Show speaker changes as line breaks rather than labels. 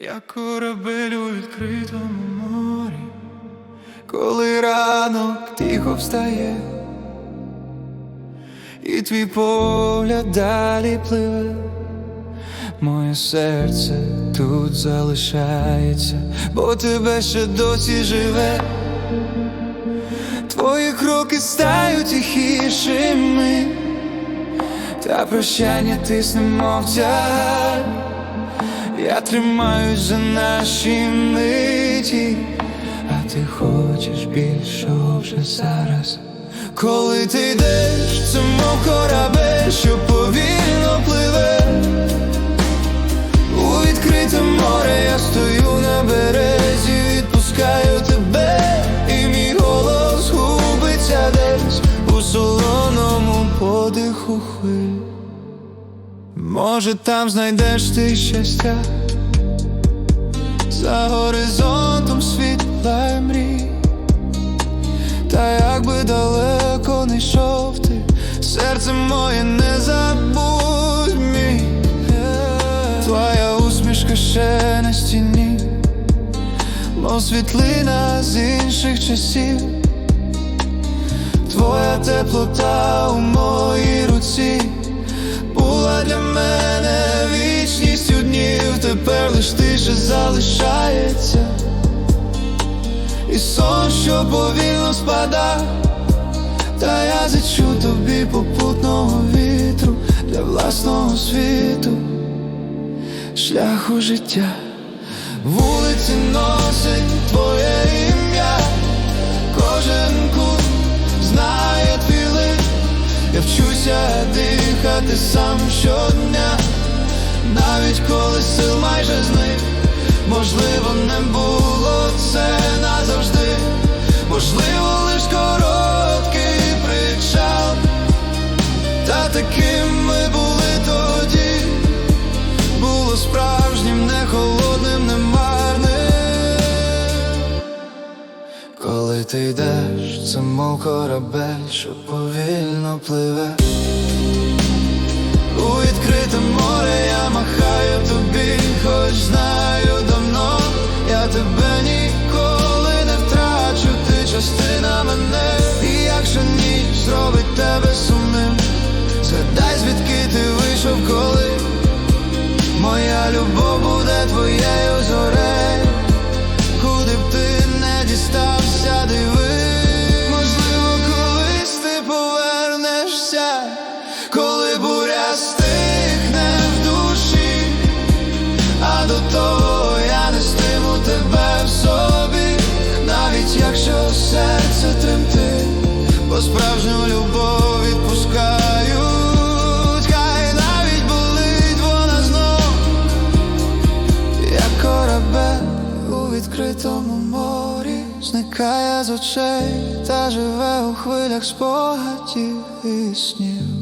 Я корабель у відкритому морі, коли ранок тихо встає, і твій погляд далі пливе, моє серце тут залишається, бо тебе ще досі живе. Твої кроки стають тихішими, та прощання тисне мовчать. Я тримаюсь за наші миті, а ти хочеш більшого вже зараз. Коли ти йдеш, це мов корабель, що повільно пливе. У відкрите море я стою на березі, відпускаю тебе, і мій голос губиться десь у солоному подиху хвиль. Може, там знайдеш ти щастя? За горизонтом світла мрій, та як би далеко не йшов ти, серце моє не забудь мій, твоя усмішка ще на стіні, мов світлина з інших часів, твоя теплота у моїй тепер лиш тиша залишається, і сон, що повільно спада, та я зачу тобі попутного вітру для власного світу, шляху життя, вулиці носить твоє ім'я, кожен кут знає твій лик я вчуся дихати сам щодня, таким ми були тоді, було справжнім, не холодним, не марним. Коли ти йдеш, це мов корабель, що повільно пливе. У відкрите море я махаю тобі, хоч знаю давно, я тебе ніколи не втрачу, ти частина мене, і якщо ніч зробить тебе сумним, згадай, звідки ти вийшов, коли моя любов буде твоєю зорею. Куди б ти не дістався, диви Можливо, колись ти повернешся, коли буря стихне в душі, а до того я нестиму тебе в собі, навіть якщо серце тремтить, бо справжню любов відпускають, відкритому морі, зникає з очей та живе у хвилях спогадів і снів.